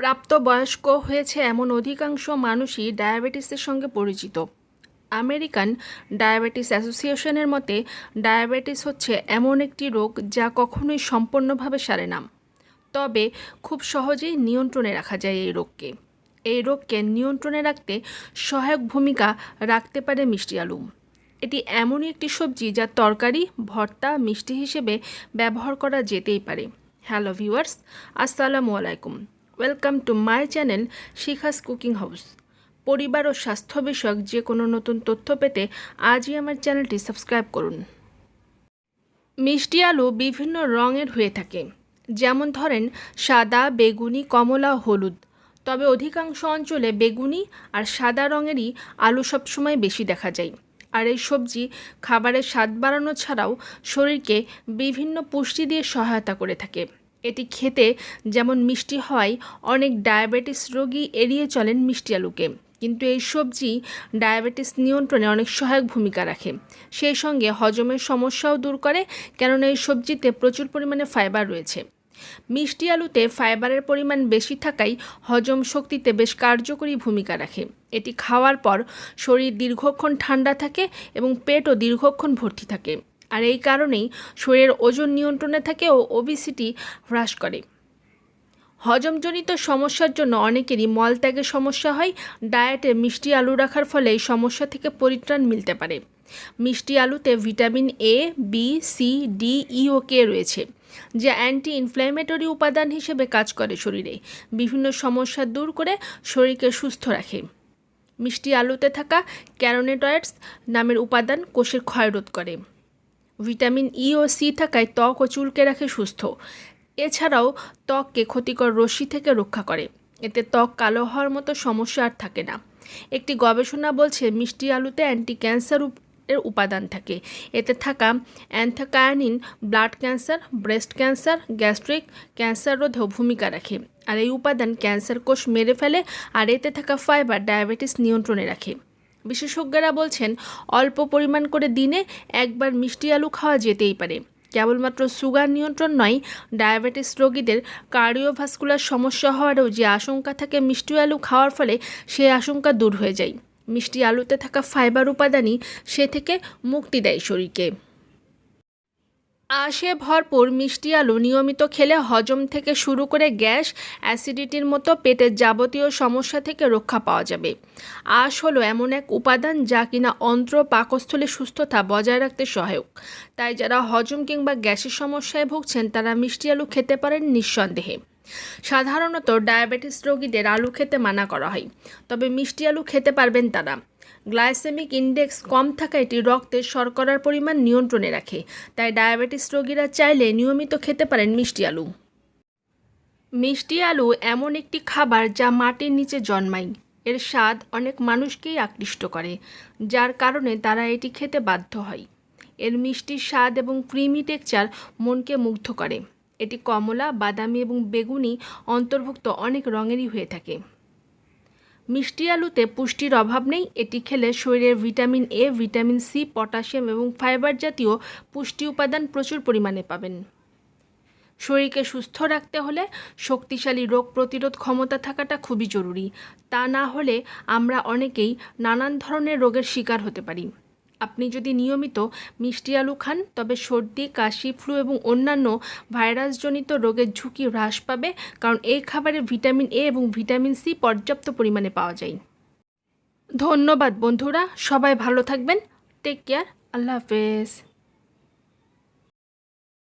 প্রাপ্তবয়স্ক হয়েছে এমন অধিকাংশ মানুষই ডায়াবেটিসের সঙ্গে পরিচিত। আমেরিকান ডায়াবেটিস অ্যাসোসিয়েশনের মতে, ডায়াবেটিস হচ্ছে এমন একটি রোগ যা কখনোই সম্পূর্ণভাবে সারে না। তবে খুব সহজেই নিয়ন্ত্রণে রাখা যায় এই রোগকে। এই রোগকে নিয়ন্ত্রণে রাখতে সহায়ক ভূমিকা রাখতে পারে মিষ্টি আলু। এটি এমনই একটি সবজি যা তরকারি, ভর্তা, মিষ্টি হিসেবে ব্যবহার করা যেতেই পারে। হ্যালো ভিউয়ার্স, আসসালামু আলাইকুম। Welcome to my channel Shikha's cooking house. পরিবার ও স্বাস্থ্য বিষয়ক যে কোনো নতুন তথ্য পেতে আজই আমার চ্যানেলটি সাবস্ক্রাইব করুন। মিষ্টি আলু বিভিন্ন রঙের হয়ে থাকে। যেমন ধরেন, সাদা, বেগুনি, কমলা, হলুদ। তবে অধিকাংশ অঞ্চলে বেগুনি আর সাদা রঙেরই আলু সবসময় বেশি দেখা যায়। আর এই সবজি খাবারের স্বাদ বাড়ানো ছাড়াও শরীরকে বিভিন্ন পুষ্টি দিয়ে সহায়তা করে থাকে। এটি খেতে যেমন মিষ্টি হয়, অনেক ডায়াবেটিস রোগী এড়িয়ে চলেন মিষ্টি আলুকে। কিন্তু এই সবজি ডায়াবেটিস নিয়ন্ত্রণে অনেক সহায়ক ভূমিকা রাখে। সেই সঙ্গে হজমের সমস্যাও দূর করে, কেননা এই সবজিতে প্রচুর পরিমাণে ফাইবার রয়েছে। মিষ্টি আলুতে ফাইবারের পরিমাণ বেশি থাকায় হজম শক্তিতে বেশ কার্যকরী ভূমিকা রাখে। এটি খাওয়ার পর শরীর দীর্ঘক্ষণ ঠান্ডা থাকে এবং পেটও দীর্ঘক্ষণ ভর্তি থাকে। আর এই কারণেই শরীরের ওজন নিয়ন্ত্রণে থাকে ও ওবিসিটি হ্রাস করে। হজমজনিত সমস্যার জন্য অনেকেরই মলত্যাগের সমস্যা হয় ডায়েটে মিষ্টি আলু রাখার ফলে এই সমস্যা থেকে পরিত্রাণ মিলতে পারে। মিষ্টি আলুতে vitamin A B C D E O K রয়েছে, যা অ্যান্টি ইনফ্ল্যামেটরি উপাদান হিসেবে কাজ করে শরীরে। বিভিন্ন সমস্যা দূর করে শরীরকে সুস্থ রাখে। মিষ্টি আলুতে থাকা ক্যারোনেটয়েডস নামের উপাদান কোষের ক্ষয়রোধ করে। ভিটামিন ই ও সি থাকায় ত্বক ও চুলকে রাখে সুস্থ। এছাড়াও ত্বককে ক্ষতিকর রশ্মি থেকে রক্ষা করে। এতে ত্বক কালো হওয়ার মতো সমস্যা আর থাকে না। একটি গবেষণা বলছে, মিষ্টি আলুতে অ্যান্টি ক্যান্সার এর উপাদান থাকে। এতে থাকা anthocyanin blood cancer breast cancer gastric cancer রোধেও ভূমিকা রাখে। আর এই উপাদান ক্যান্সার কোষ মেরে ফেলে, আর এতে থাকা ফাইবার ডায়াবেটিস নিয়ন্ত্রণে রাখে। বিশেষজ্ঞরা বলছেন, অল্প পরিমাণ করে দিনে একবার মিষ্টি আলু খাওয়া যেতেই পারে। কেবলমাত্র সুগার নিয়ন্ত্রণ নয়, ডায়াবেটিস রোগীদের কার্ডিওভাস্কুলার সমস্যা হওয়ারও যে আশঙ্কা থাকে মিষ্টি আলু খাওয়ার ফলে, সে আশঙ্কা দূর হয়ে যায়। মিষ্টি আলুতে থাকা ফাইবার উপাদানই সে থেকে মুক্তি দেয় শরীরকে। আশে ভরপুর, মিষ্টি আলু নিয়মিত খেলে হজম থেকে শুরু করে গ্যাস, অ্যাসিডিটির মতো পেটের যাবতীয় সমস্যা থেকে রক্ষা পাওয়া যাবে। আঁশ হলো এমন এক উপাদান যা কিনা অন্ত্র পাকস্থলে সুস্থতা বজায় রাখতে সহায়ক। তাই যারা হজম কিংবা গ্যাসের সমস্যায় ভুগছেন, তারা মিষ্টি আলু খেতে পারেন নিঃসন্দেহে। সাধারণত ডায়াবেটিস রোগীদের আলু খেতে মানা করা হয়, তবে মিষ্টি আলু খেতে পারবেন তারা। গ্লাইসেমিক ইন্ডেক্স কম থাকা এটি রক্তে শর্করার পরিমাণ নিয়ন্ত্রণে রাখে, তাই ডায়াবেটিস রোগীরা চাইলে নিয়মিত খেতে পারেন মিষ্টি আলু। মিষ্টি আলু এমন একটি খাবার যা মাটির নিচে জন্মায়। এর স্বাদ অনেক মানুষকেই আকৃষ্ট করে, যার কারণে তারা এটি খেতে বাধ্য হয়। এর মিষ্টির স্বাদ এবং ক্রিমি টেক্সচার মনকে মুগ্ধ করে। এটি কমলা, বাদামি এবং বেগুনি অন্তর্ভুক্ত অনেক রঙেরই হয়ে থাকে। মিষ্টি আলুতে পুষ্টির অভাব নেই। এটি খেলে শরীরের vitamin A vitamin C potassium এবং ফাইবার জাতীয় পুষ্টি উপাদান প্রচুর পরিমাণে পাবেন। শরীরকে সুস্থ রাখতে হলে শক্তিশালী রোগ প্রতিরোধ ক্ষমতা থাকাটা খুবই জরুরি। তা না হলে আমরা অনেকেই নানান ধরনের রোগের শিকার হতে পারি। আপনি যদি নিয়মিত মিষ্টি আলু খান, তবে সর্দি, কাশি, ফ্লু এবং অন্যান্য ভাইরাসজনিত রোগের ঝুঁকি হ্রাস পাবে, কারণ এই খাবারে ভিটামিন এ এবং ভিটামিন সি পর্যাপ্ত পরিমাণে পাওয়া যায়। ধন্যবাদ বন্ধুরা, সবাই ভালো থাকবেন। টেক কেয়ার আল্লাহ হাফেজ।